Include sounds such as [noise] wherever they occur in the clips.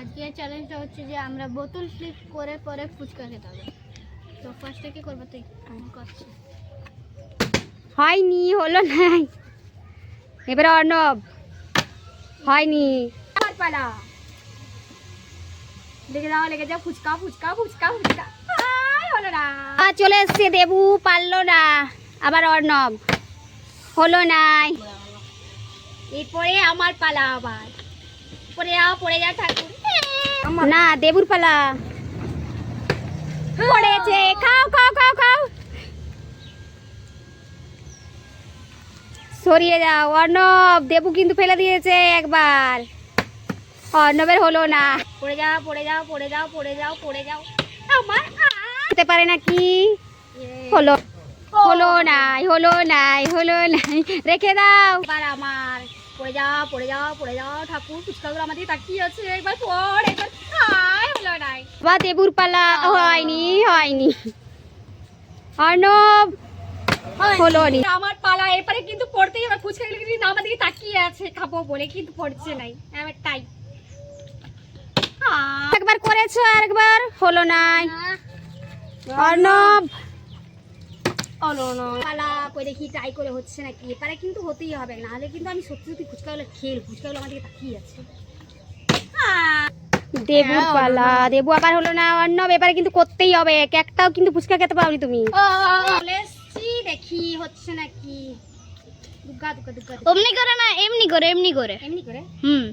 আজকে চ্যালেঞ্জটা হচ্ছে যে আমরা বোতল ফ্লিপ করে পরে ফুচকা খেতে হবে। তো ফার্স্টে কি করব তুই? করছি। হয়নি হলো নাই। এবারে অর্ণব। হয়নি। আমার পালা লেগে যাও লেগে যাও ফুচকা ফুচকা ফুচকা ফুচকা। হলো না। চলে এসছে দেবু পারল না। আবার অর্ণব। হলো নাই। এরপরে আমার পালা আবার। পড়ে যাও পড়ে যাও ঠাকুর। না দেবুর পালা পড়েছে। খাও খাও খাও খাও। সরিয়ে যাও। অর্ণব দেবু কিন্তু ফেলে দিয়েছে একবার। অর্ণবের হলো না। পড়ে যাও পড়ে যাও পড়ে যাও পড়ে যাও পড়ে যাও। আমার হতে। পারে না কি হলো হলো নাই হলো নাই হলো নাই। রেখে দাও। আমার পড়ে যাও পড়ে যাও পড়ে যাও ঠাকুর ফুচকাগুলো আমাদের তাকিয়ে আছে। একবার পড় একবার খাই হলো নাই। বা দেবুর পালা হয়নি হয়নি। অর্ণব হলো নি আমার পালা এরপরে কিন্তু পড়তেই হবে কিন্তু আমার দিকে তাকিয়ে আছে খাব বলে কিন্তু পড়ছে নাই। আমার তাই। একবার করেছ আর একবার হলো নাই। অর্ণব পালা কই দেখি ট্রাই করে হচ্ছে নাকি? এবারে কিন্তু হতেই হবে। নাহলে কিন্তু আমি সত্যি সত্যি ফুচকাগুলো খেল ফুচকাগুলো আমার দিকে তাকিয়ে আছে। পালা দেবু আবার হলো না কিন্তু করতেই হবে। কিন্তু ফুচকা খেতে তুমি। দেখি হচ্ছে নাকি। অমনি করে না এমনি করে এমনি করে। এমনি করে? হুম।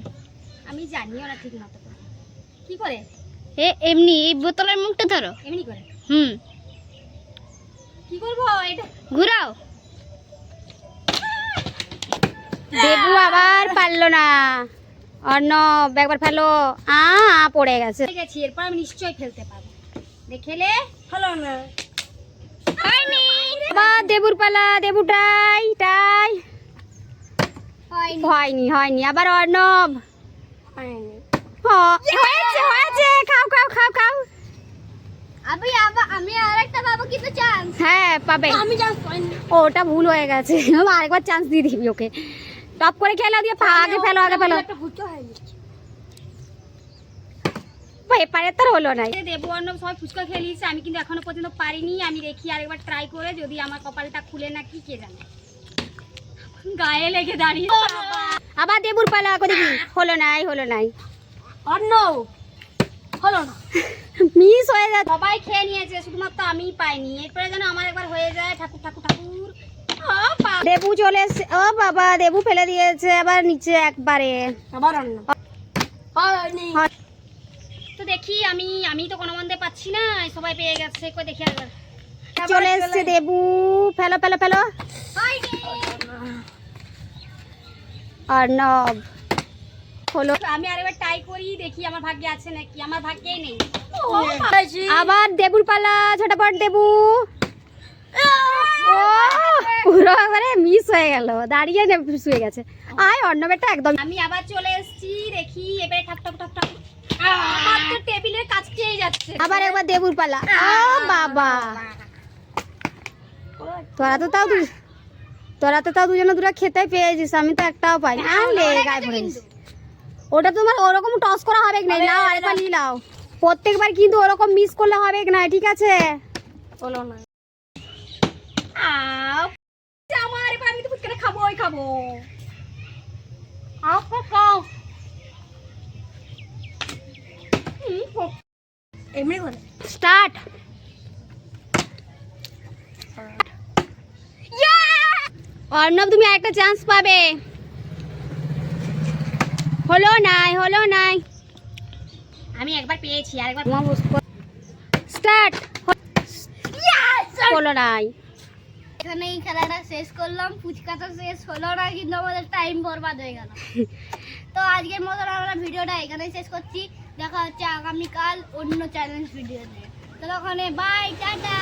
আমি জানিও না ঠিক মতো কি করে? এ এমনি এই বোতলের মুখটা ধরো। এমনি করে? হুম। কি করব? এটা ঘুরাও। দেবু আবার পারল না। অর্ণব একবার ফেলো আ পড়ে গেছে। গেছি এরপর আমি নিশ্চয়ই ফেলতে পারব। দেখেলে হলো না। হয়নি আবার দেবুর পালা দেবু টাই টাই। হয়নি। হয়নি আবার অর্ণব। হ- হয়েছে হয়েছে। খাও খাও খাও খাও। আমি আবার আমি আরেকটা পাবো কিন্তু চান্স হ্যাঁ পাবে। আমি চান্স পাইনি ও ওটা ভুল হয়ে গেছে। [laughs] আরেকবার চান্স দিয়ে দিবি ওকে। টপ করে খেলো দিয়ে আগে ফেলো আগে ফেলো। একটা ভুটো হয়নি এপারে তার হলো না। দেবু অর্ণব সবাই ফুচকা খেলিয়েছে আমি কিন্তু এখনও পর্যন্ত পারিনি। আমি দেখি আরেকবার ট্রাই করে যদি আমার কপালটা খুলে না কি কে জানে? গায়ে লেগে দাঁড়িয়ে আবার দেবুর পালা করে দেখি। হলো নাই হলো নাই। অন্য হলো না। মিস হয়ে যায় সবাই খেয়ে নিয়েছে শুধুমাত্র আমিই পাইনি। এরপরে যেন আমার একবার হয়ে যায় ঠাকুর ঠাকুর ঠাকুর। দেবু চলে এসছে ও বাবা দেবু ফেলে দিয়েছে আবার নিচে একবারে। আবার অন্য। তো দেখি আমি আমি তো কোনো মন্দে পাচ্ছি না সবাই পেয়ে গেছে কই দেখি একবার চলে এসছে দেবু। ফেলো ফেলো ফেলো। হয়নি। অর্ণব। হলো। আমি আরেকবার ট্রাই করি দেখি আমার ভাগ্যে আছে নাকি আমার ভাগ্যেই নেই। আবার দেবুর পালা ঝটাপট দেবু। ও পুরো একবারে মিস হয়ে গেল। দাঁড়িয়ে হয়ে গেছে। আয় অর্ণবেরটা একদম। আমি আবার চলে এসেছি দেখি এবারে ঠাক ঠাক ঠাক ঠাক। টেবিলের কাছকেই যাচ্ছে। আবার একবার দেবুর পালা। ও বাবা। তোরা তো তাও তোরা তো তাও দুজনে দুটো খেতে পেয়েছিস আমি তো একটাও পাইনি। আলে গায়ে পড়ে। ওটা তোমার ওরকম টস করা হবে কি না নাও আরেকবার নিয়ে নাও। প্রত্যেকবার কিন্তু ওরকম মিস করলে হবে কি না ঠিক আছে? বলো না। আমার এবার আমি তো ফুচকাটা খাবোই খাব। আও খাও এমনি করে। স্টার্ট অর্ণব তুমি একটা চান্স পাবে। হলো নাই হলো নাই। আমি একবার পেয়েছি আরেকবার স্টার্ট। হলো নাই। এখানে এই খেলাটা শেষ করলাম ফুচকাটা শেষ হলো না কিন্তু আমাদের টাইম বরবাদ হয়ে গেল। তো আজকের মতন আমরা ভিডিওটা এখানে শেষ করছি। দেখা হচ্ছে আগামীকাল অন্য চ্যালেঞ্জ ভিডিও নিয়ে। তো ওখানে বাই টাটা!